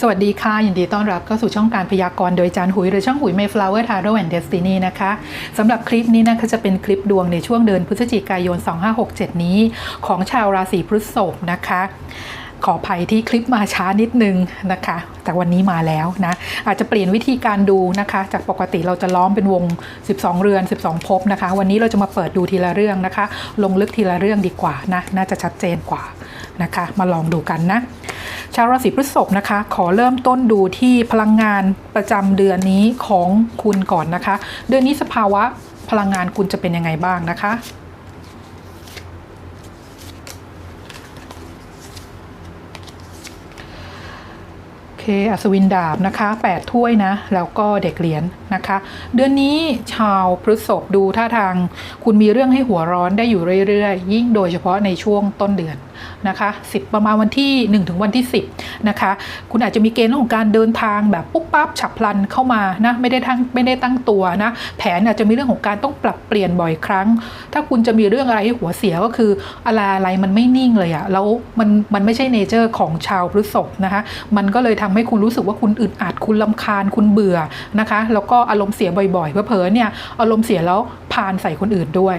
สวัสดีค่ะ ยินดีต้อนรับเข้าสู่ช่องการพยากรณ์โดยจานหุย หรือช่องหุย Mayflower Tarot and Destiny นะคะสำหรับคลิปนี้นะคะจะเป็นคลิปดวงในช่วงเดือนพฤศจิกายน 2567 นี้ ของชาวราศีพฤษภนะคะขออภัยที่คลิปมาช้านิดนึงนะคะ แต่วันนี้มาแล้วนะ อาจจะเปลี่ยนวิธีการดูนะคะ จากปกติเราจะล้อมเป็นวง 12 เรือน 12 ภพนะคะ วันนี้เราจะมาเปิดดูทีละเรื่องนะคะ ลงลึกทีละเรื่องดีกว่านะ น่าจะชัดเจนกว่านะคะ มาลองดูกันนะ ชาวราศีพฤษภนะคะ ขอเริ่มต้นดูที่พลังงานประจำเดือนนี้ของคุณก่อนนะคะ เดือนนี้สภาวะพลังงานคุณจะเป็นยังไงบ้างนะคะโอเคอัศวินดาบนะคะ 8 ถ้วยนะ แล้วก็เด็กเหรียญนะคะ เดือนนี้ชาวพฤษภดูท่าทาง คุณมีเรื่องให้หัวร้อนได้อยู่เรื่อย ๆ ยิ่งโดยเฉพาะในช่วงต้นเดือน นะคะ10 ประมาณวันที่ 1 ถึงวันที่ 10นะคะคุณอาจจะมีเกณฑ์เรื่องของการเดินทางแบบปุ๊บปั๊บฉับพลันเข้ามานะไม่ได้ทั้งไม่ได้ตั้งตัวนะแผนอาจจะมีเรื่องของการต้องปรับเปลี่ยนบ่อยครั้ง ถ้าคุณจะมีเรื่องอะไรให้หัวเสียก็คืออะไรอะไรมันไม่นิ่งเลยอะแล้วมันมันไม่ใช่เนเจอร์ของชาวพฤษภนะคะมันก็เลยทำให้คุณรู้สึกว่าคุณอึดอัดคุณลำคาญคุณเบื่อนะคะ แล้วก็อารมณ์เสียบ่อยๆเผลอๆเนี่ยอารมณ์เสียแล้วพานใส่คนอื่นด้วย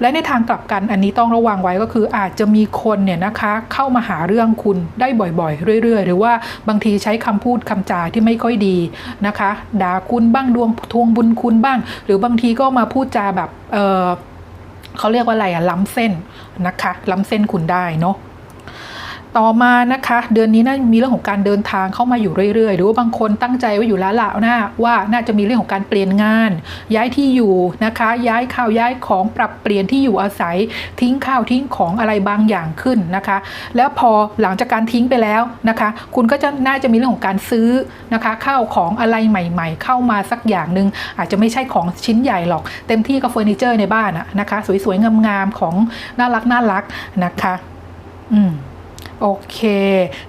และในทางกลับกันอันนี้ต้องระวังไว้ก็คืออาจจะมีคนเนี่ยนะคะเข้ามาหาเรื่องคุณได้บ่อยๆ เรื่อย ๆ หรือว่าบางทีใช้คำพูดคำจาที่ไม่ค่อยดีนะคะด่าคุณบ้างดวงทวงบุญคุณบ้าง หรือบางทีก็มาพูดจาแบบเออเขาเรียกว่าอะไรอะล้ำเส้นนะคะล้ำเส้นคุณได้เนาะ ต่อมานะคะ เดือนนี้น่ามีเรื่องของการเดินทางเข้ามาอยู่เรื่อยๆ หรือว่าบางคนตั้งใจไว้อยู่แล้วละนะว่าน่าจะมีเรื่องของการเปลี่ยนงาน ย้ายที่อยู่นะคะ ย้ายข้าวย้ายของปรับเปลี่ยนที่อยู่อาศัย ทิ้งข้าวทิ้งของอะไรบางอย่างขึ้นนะคะ แล้วพอหลังจากการทิ้งไปแล้วนะคะ คุณก็จะน่าจะมีเรื่องของการซื้อนะคะข้าวของอะไรใหม่ ๆ เข้ามาสักอย่างหนึ่งอาจจะไม่ใช่ของชิ้นใหญ่หรอก เต็มที่ก็เฟอร์นิเจอร์ในบ้านอะนะคะ สวยๆงามๆของน่ารักน่ารักนะคะ อืม โอเค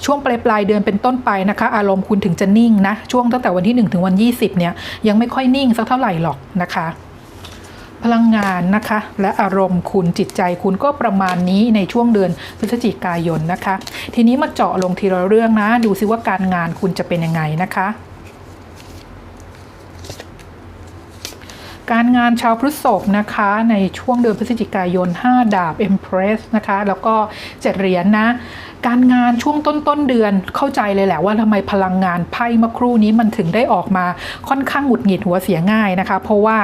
ช่วงปลายปลายเดือนเป็นต้นไปนะคะ อารมณ์คุณถึงจะนิ่งนะ ช่วงตั้งแต่วันที่ 1 ถึงวัน 20 เนี่ย ยังไม่ค่อยนิ่งสักเท่าไหร่หรอกนะคะ พลังงานนะคะ และอารมณ์คุณจิตใจคุณก็ประมาณนี้ในช่วงเดือนพฤศจิกายนนะคะ ทีนี้มาเจาะลงทีละเรื่องนะ ดูซิว่าการงานคุณจะเป็นยังไงนะคะ การงานชาวพฤษภนะคะในช่วงเดือนพฤศจิกายน 5 ดาบ Empress นะคะ แล้วก็เจ็ดเหรียญนนะ การงานช่วงต้นต้นเดือนเข้าใจเลยแหละว่าทำไมพลังงานไพ่เมื่อครู่นี้มันถึงได้ออกมาค่อนข้างหงุดหงิดหัวเสียง่ายนะคะ เพราะว่า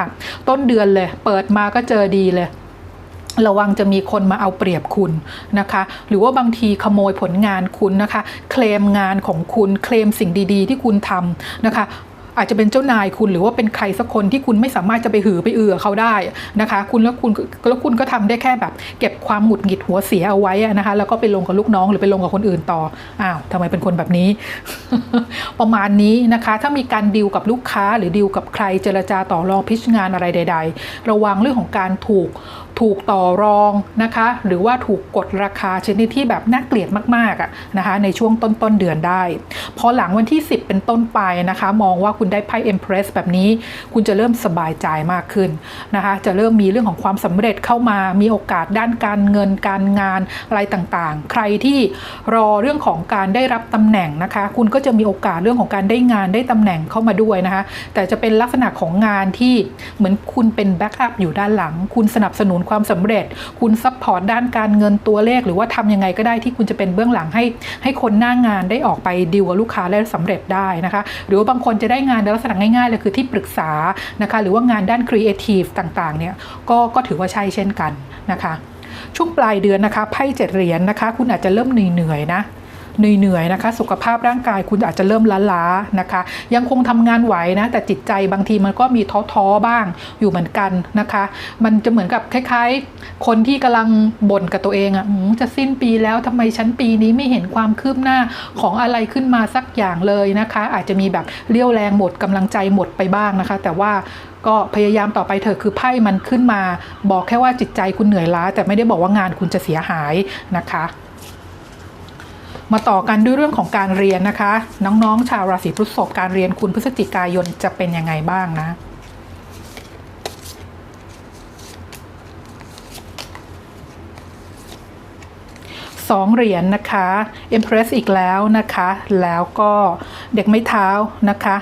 ต้นเดือนเลยเปิดมาก็เจอดีเลยระวังจะมีคนมาเอาเปรียบคุณนะคะ หรือว่าบางทีขโมยผลงานคุณนะคะ เคลมงานของคุณเคลมสิ่งดี ๆ ที่คุณทำนะคะ อาจจะเป็นเจ้านายคุณหรือว่าเป็นใครสักคนที่คุณไม่สามารถจะไปหือไปเอือเขาได้นะคะ คุณแล้วคุณแล้วคุณก็ทำได้แค่แบบ เก็บความหงุดหงิดหัวเสียเอาไว้นะคะ แล้วก็ไปลงกับลูกน้องหรือไปลงกับคนอื่นต่ออ้าวทำไมเป็นคนแบบนี้ ประมาณนี้นะคะ ถ้ามีการดีลกับลูกค้าหรือดีลกับใครเจรจาต่อรองพิชงานอะไรใด ๆ ระวังเรื่องของการถูก ถูกต่อรองนะคะ หรือว่าถูกกดราคาชนิดที่แบบน่าเกลียดมากๆอะนะคะ ในช่วงต้นต้นเดือนได้ พอหลังวันที่ 10 เป็นต้นไปนะคะ มองว่าคุณได้ไพ่ Empress แบบนี้ คุณจะเริ่มสบายใจมากขึ้นนะคะ จะเริ่มมีเรื่องของความสำเร็จเข้ามา มีโอกาสด้านการเงินการงานอะไรต่างๆ ใครที่รอเรื่องของการได้รับตำแหน่งนะคะ คุณก็จะมีโอกาสเรื่องของการได้งานได้ตำแหน่งเข้ามาด้วยนะคะ แต่จะเป็นลักษณะของงานที่เหมือนคุณเป็นแบ็กอัพอยู่ด้านหลัง คุณสนับสนุนความสำเร็จ คุณซัพพอร์ตด้านการเงินตัวเลข หรือว่าทำยังไงก็ได้ที่คุณจะเป็นเบื้องหลังให้ให้คนหน้างานได้ออกไปดีลกับลูกค้าและสำเร็จได้นะคะ หรือว่าบางคนจะได้งานในลักษณะง่ายๆเลยคือที่ปรึกษานะคะหรือว่างานด้านครีเอทีฟต่างๆเนี่ยก็ก็ถือว่าใช่เช่นกันนะคะ ช่วงปลายเดือนนะคะไพ่เจ็ดเหรียญนะคะ คุณอาจจะเริ่มเหนื่อยๆนะ เหนื่อยๆนะคะ สุขภาพร่างกายคุณอาจจะเริ่มล้าๆนะคะ ยังคงทำงานไหวนะ แต่จิตใจบางทีมันก็มีท้อๆบ้างอยู่เหมือนกันนะคะ มันจะเหมือนกับคล้ายๆ คนที่กำลังบ่นกับตัวเองอะ่ะจะสิ้นปีแล้วทำไมชั้นปีนี้ไม่เห็นความคืบหน้าของอะไรขึ้นมาสักอย่างเลยนะคะ อาจจะมีแบบเลี้ยวแรงหมดกำลังใจหมดไปบ้างนะคะ แต่ว่าก็พยายามต่อไปเถอะคือไพ่มันขึ้นมา บอกแค่ว่าจิตใจคุณเหนื่อยล้า แต่ไม่ได้บอกว่างานคุณจะเสียหายนะคะ มาต่อกันด้วยเรื่องของการเรียนนะคะ น้องๆ ชาวราศีพฤษภการเรียนคุณพฤศจิกายนจะเป็นยังไงบ้างนะสองเหรียญนะคะ Empress อีกแล้วนะคะ แล้วก็เด็กไม้เท้านะคะ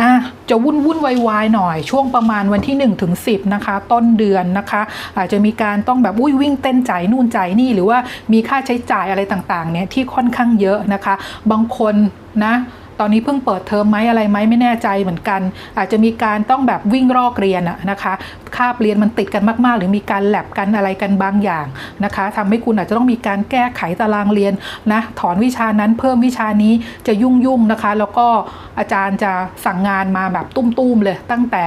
อะจะวุ่นวุ่นวายวายหน่อยช่วงประมาณวันที่1ถึง10นะคะ ต้นเดือนนะคะ อาจจะมีการต้องแบบอุ้ยวิ่งเต้นจ่ายนู่นจ่ายนี่หรือว่ามีค่าใช้จ่ายอะไรต่างๆเนี่ยที่ค่อนข้างเยอะนะคะ บางคนนะ ตอนนี้เพิ่งเปิดเทอมไหมอะไรไหมไม่แน่ใจเหมือนกัน อาจจะมีการต้องแบบวิ่งรอกเรียนอะนะคะคาบเรียนมันติดกันมาก ๆ หรือมีการแลบกันอะไรกันบางอย่างนะคะทำให้คุณอาจจะต้องมีการแก้ไขตารางเรียนนะถอนวิชานั้นเพิ่มวิชานี้จะยุ่งยุ่งๆนะคะ แล้วก็อาจารย์จะสั่งงานมาแบบตุ้มๆเลย ตั้งแต่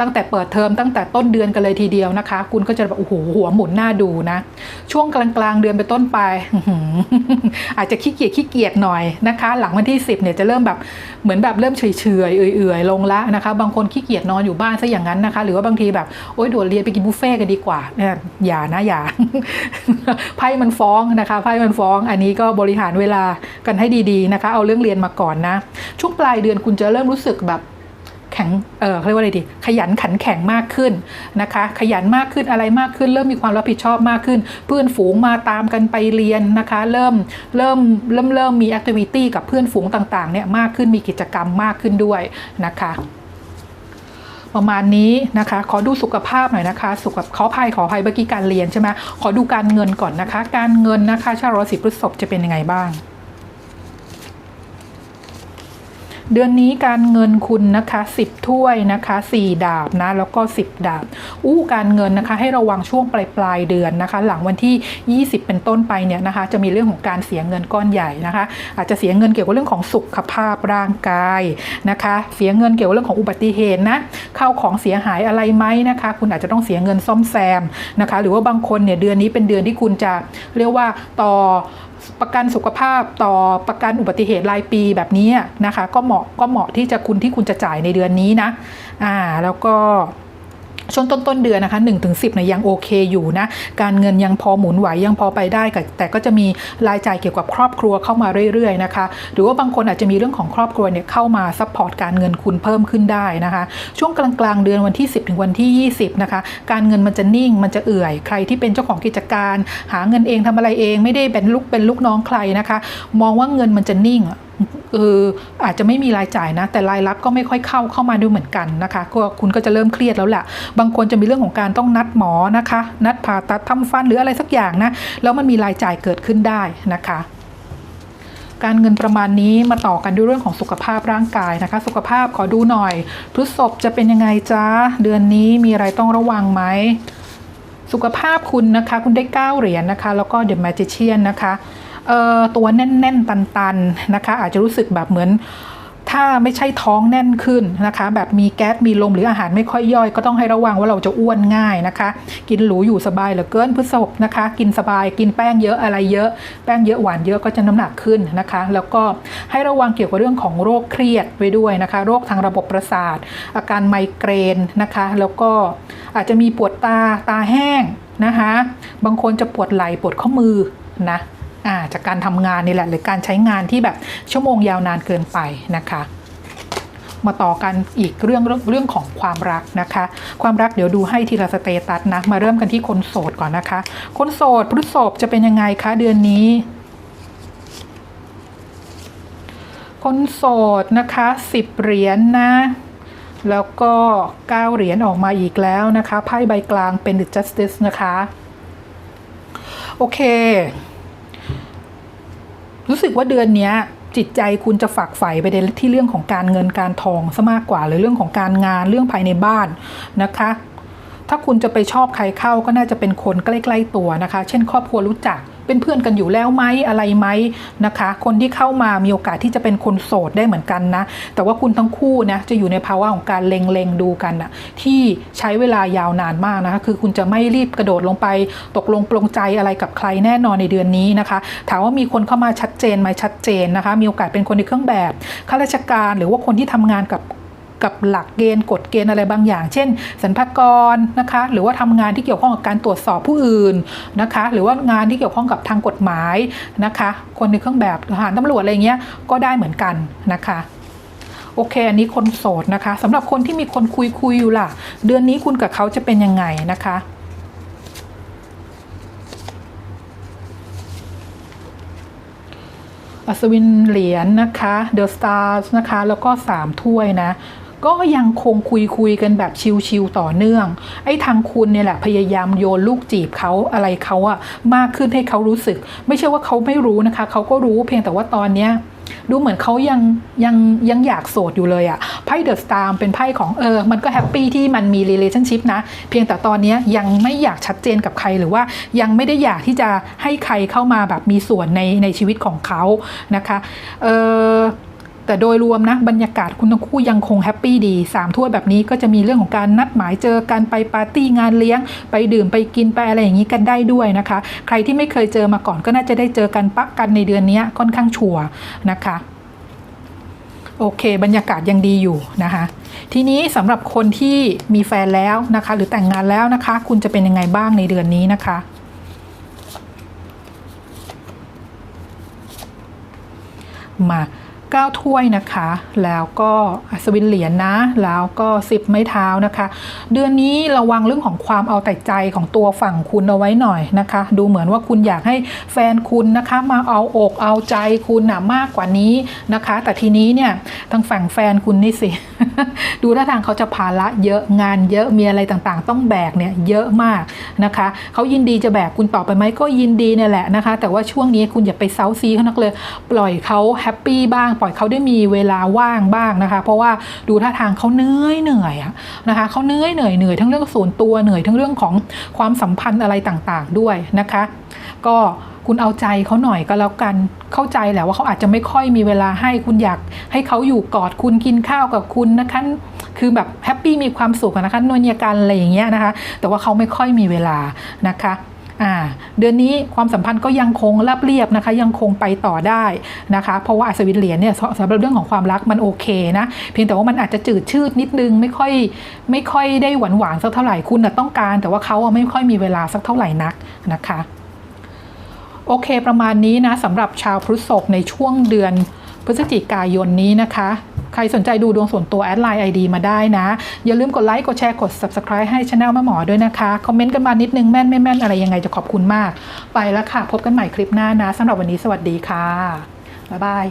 ตั้งแต่เปิดเทอมตั้งแต่ต้นเดือนกันเลยทีเดียวนะคะ คุณก็จะแบบโอ้โหหัวหมุนหน้าดูนะ ช่วงกลางๆเดือนไปต้นไปอื้อหืออาจจะขี้เกียจขี้เกียจหน่อยนะคะ หลังวันที่ 10เนี่ยจะเริ่มแบบเหมือนแบบเริ่มเฉยๆเอื่อยๆลงละนะคะ บางคนขี้เกียจนอนอยู่บ้านซะอย่างนั้นนะคะ หรือว่าบางทีแบบโอ๊ยด่วนเรียนไปกินบุฟเฟ่กันดีกว่าเนี่ยอย่านะอย่าไพ่มันฟ้องนะคะไพ่มันฟ้อง อันนี้ก็บริหารเวลากันให้ดีๆนะคะ เอาเรื่องเรียนมาก่อนนะ ช่วงปลายเดือนคุณจะเริ่มรู้สึกแบบ แข็งเออเขาเรียกว่าอะไรดี ขยันขันแข็งมากขึ้นนะคะ ขยันมากขึ้นอะไรมากขึ้น เริ่มมีความรับผิดชอบมากขึ้น เพื่อนฝูงมาตามกันไปเรียนนะคะ เริ่มเริ่มเริ่มเริ่มมีแอคทิวิตี้กับเพื่อนฝูงต่างๆเนี่ยมากขึ้นมีกิจกรรมมากขึ้นด้วยนะคะประมาณนี้นะคะ ขอดูสุขภาพหน่อยนะคะ สุขขอภัยขออภัยเมื่อกี้การเรียนใช่ไหมขอดูการเงินก่อนนะคะ การเงินนะคะชาวราศีพฤษภจะเป็นยังไงบ้าง เดือนนี้การเงินคุณนะคะ 10 ถ้วยนะคะ 4 ดาบนะ แล้วก็ 10 ดาบ อู้การเงินนะคะ ให้ระวังช่วงปลายปลายเดือนนะคะ หลังวันที่ 20 เป็นต้นไปเนี่ยนะคะ จะมีเรื่องของการเสียเงินก้อนใหญ่นะคะ อาจจะเสียเงินเกี่ยวกับเรื่องของสุขภาพร่างกายนะคะ เสียเงินเกี่ยวกับเรื่องของอุบัติเหตุนะเข้าของเสียหายอะไรไหมนะคะ คุณอาจจะต้องเสียเงินซ่อมแซมนะคะ หรือว่าบางคนเนี่ยเดือนนี้เป็นเดือนที่คุณจะเรียกว่าต่อ ประกันสุขภาพต่อประกันอุบัติเหตุรายปีแบบนี้นะคะ ก็เหมาะก็เหมาะที่จะคุณที่คุณจะจ่ายในเดือนนี้นะอ่าแล้วก็ ช่วงต้นต้นเดือนนะคะ1-10ถึงสิเนี่ยยังโอเคอยู่นะ การเงินยังพอหมุนไหวยังพอไปได้ แต่ก็จะมีรายจ่ายเกี่ยวกับครอบครัวเข้ามาเรื่อยๆนะคะ หรือว่าบางคนอาจจะมีเรื่องของครอบครัวเนี่ยเข้ามาซัพพอร์ตการเงินคุณเพิ่มขึ้นได้นะคะ ช่วงกลางๆเดือนวันที่ 10 ถึงวันที่ 20 นะคะ การเงินมันจะนิ่งมันจะเอื่อย ใครที่เป็นเจ้าของกิจการ หาเงินเองทำอะไรเอง ไม่ได้เป็นลูกเป็นลูกน้องใครนะคะ มองว่าเงินมันจะนิ่ง เอออาจจะไม่มีรายจ่ายนะ แต่รายรับก็ไม่ค่อยเข้าเข้ามาดูเหมือนกันนะคะก็คุณก็จะเริ่มเครียดแล้วแหละบางคนจะมีเรื่องของการต้องนัดหมอนะคะ นัดผ่าตัดทำฟันหรืออะไรสักอย่างนะแล้วมันมีรายจ่ายเกิดขึ้นได้นะคะการเงินประมาณนี้มาต่อกันด้วยเรื่องของสุขภาพร่างกายนะคะ สุขภาพขอดูหน่อยพฤษภจะเป็นยังไงจ้าเดือนนี้มีอะไรต้องระวังไหมสุขภาพคุณนะคะ คุณได้ 9 เหรียญนะคะ แล้วก็ The Magician นนะคะ ตัวแน่น ๆ ตัน ๆ นะคะ อาจจะรู้สึกแบบเหมือนถ้าไม่ใช่ท้องแน่นขึ้นนะคะ แบบมีแก๊สมีลมหรืออาหารไม่ค่อยย่อย ก็ต้องให้ระวังว่าเราจะอ้วนง่ายนะคะ กินหรูอยู่สบายเหลือเกินพฤษภนะคะ กินสบายกินแป้งเยอะอะไรเยอะ แป้งเยอะหวานเยอะก็จะน้ำหนักขึ้นนะคะ แล้วก็ให้ระวังเกี่ยวกับเรื่องของโรคเครียดไว้ด้วยนะคะ โรคทางระบบประสาท อาการไมเกรนนะคะ แล้วก็อาจจะมีปวดตาตาแห้งนะคะ บางคนจะปวดไหล่ปวดข้อมือนะ จากการทำงานนี่แหละหรือการใช้งานที่แบบชั่วโมงยาวนานเกินไปนะคะมาต่อกันอีกเรื่องเรื่องของความรักนะคะ ความรักเดี๋ยวดูให้ทีละสเตตัสนะ มาเริ่มกันที่คนโสดก่อนนะคะ คนโสดพฤษภจะเป็นยังไงคะเดือนนี้ คนโสดนะคะ10เหรียญนนะ แล้วก็9เหรียญออกมาอีกแล้วนะคะไพ่ใบกลางเป็น The Justice นะคะ โอเค รู้สึกว่าเดือนนี้จิตใจคุณจะฝักใฝ่ไปในที่เรื่องของการเงินการทองซะมากกว่าหรือเรื่องของการงานเรื่องภายในบ้านนะคะ ถ้าคุณจะไปชอบใครเข้าก็น่าจะเป็นคนใกล้ ๆตัวนะคะ เช่น ครอบครัวรู้จัก เป็นเพื่อนกันอยู่แล้วไหมอะไรไหมนะคะ คนที่เข้ามามีโอกาสที่จะเป็นคนโสดได้เหมือนกันนะ แต่ว่าคุณทั้งคู่นะจะอยู่ในภาวะของการเล็งๆดูกันนะที่ใช้เวลายาวนานมากนะคะคือคุณจะไม่รีบกระโดดลงไป ตกลงปลงใจอะไรกับใครแน่นอนในเดือนนี้นะคะ ถามว่ามีคนเข้ามาชัดเจนไหมชัดเจนนะคะ มีโอกาสเป็นคนในเครื่องแบบข้าราชการหรือว่าคนที่ทำงานกับ กับหลักเกณฑ์กฎเกณฑ์อะไรบางอย่าง เช่นสรรพากรนะคะ หรือว่าทำงานที่เกี่ยวข้องกับการตรวจสอบผู้อื่นนะคะ หรือว่างานที่เกี่ยวข้องกับทางกฎหมายนะคะ คนในเครื่องแบบทหารตำรวจอะไรเงี้ยก็ได้เหมือนกันนะคะโอเค อันนี้คนโสดนะคะสำหรับคนที่มีคนคุยคุยอยู่ล่ะ เดือนนี้คุณกับเขาจะเป็นยังไงนะคะ อัศวินเหรียญนะคะ เดอะสตาร์นะคะ แล้วก็3ถ้วยนะ ก็ยังคงคุยคุยกันแบบชิวๆต่อเนื่อง ไอ้ทางคุณเนี่ยแหละพยายามโยนลูกจีบเขาอะไรเขาอะมากขึ้นให้เขารู้สึก ไม่ใช่ว่าเขาไม่รู้นะคะเขาก็รู้เพียงแต่ว่าตอนเนี้ยดูเหมือนเขายังยังยังอยากโสดอยู่เลยอะไพ่เดอะสตาร์เป็นไพ่ของเออ มันก็แฮปปี้ที่มันมี relationship นะ เพียงแต่ตอนนี้ยังไม่อยากชัดเจนกับใครหรือว่ายังไม่ได้อยากที่จะให้ใครเข้ามาแบบมีส่วนในในชีวิตของเขานะคะ เออ แต่โดยรวมนะบรรยากาศคุณทั้งคู่ยังคงแฮปปี้ดีสามถ้วยแบบนี้ก็จะมีเรื่องของการนัดหมายเจอกันไปปาร์ตี้งานเลี้ยง ไปดื่มไปกินไปอะไรอย่างนี้กันได้ด้วยนะคะ ใครที่ไม่เคยเจอมาก่อนก็น่าจะได้เจอกันปะกันในเดือนนี้ค่อนข้างชัวร์นะคะโอเค บรรยากาศยังดีอยู่นะคะ ทีนี้สำหรับคนที่มีแฟนแล้วนะคะ หรือแต่งงานแล้วนะคะ คุณจะเป็นยังไงบ้างในเดือนนี้นะคะ มา เก้าถ้วยนะคะ แล้วก็อัศวินเหรียญนะแล้วก็สิบไม้เท้านะคะ เดือนนี้ระวังเรื่องของความเอาแต่ใจของตัวฝั่งคุณเอาไว้หน่อยนะคะ ดูเหมือนว่าคุณอยากให้แฟนคุณนะคะมาเอาอกเอาใจคุณนะมากกว่านี้นะคะ แต่ทีนี้เนี่ยทางฝั่งแฟนคุณนี่สิ ดูท่าทางเขาจะภาระเยอะงานเยอะมีอะไรต่างๆ ต้องแบกเนี่ยเยอะมากนะคะเขายินดีจะแบกคุณต่อไปไหมก็ยินดีเนี่ยแหละนะคะ แต่ว่าช่วงนี้คุณอย่าไปเซาซีเขานักเลย ปล่อยเขาแฮปปี้บ้างปล่อยเขาได้มีเวลาว่างบ้างนะคะ เพราะว่าดูท่าทางเขาเหนื่อยเหนื่อยอะนะคะเขาเหนื่อยเหนื่อยเหนื่อยทั้งเรื่องส่วนตัวเหนื่อยทั้งเรื่องของความสัมพันธ์อะไรต่างๆด้วยนะคะ ก็คุณเอาใจเขาหน่อยก็แล้วกันเข้าใจแหละว่าเขาอาจจะไม่ค่อยมีเวลาให้คุณอยากให้เขาอยู่กอดคุณกินข้าวกับคุณนะคะคือแบบแฮปปี้มีความสุขนะคะนวลเนียกันอะไรอย่างเงี้ยนะคะ แต่ว่าเขาไม่ค่อยมีเวลานะคะ เดือนนี้ความสัมพันธ์ก็ยังคงราบเรียบนะคะ ยังคงไปต่อได้นะคะ เพราะว่าอัศวินเหรียญเนี่ยสำหรับเรื่องของความรักมันโอเคนะเพียงแต่ว่ามันอาจจะจืดชืดนิดนึงไม่ค่อยไม่ค่อยได้หวานหวานสักเท่าไหร่คุณนะต้องการ แต่ว่าเขาไม่ค่อยมีเวลาสักเท่าไหร่นักนะคะ โอเคประมาณนี้นะสำหรับชาวพฤษภในช่วงเดือน พฤศจิกายนนี้นะคะ ใครสนใจดูดวงส่วนตัวแอดไลน์ ID มาได้นะ อย่าลืมกดไลค์ กดแชร์ กด Subscribe ให้ช anel แม่หมอด้วยนะคะ คอมเมนต์กันมานิดนึงแม่นไม่แม่นอะไรยังไงจะขอบคุณมาก ไปแล้วค่ะ พบกันใหม่คลิปหน้านะสำหรับวันนี้สวัสดีค่ะบ๊ายบาย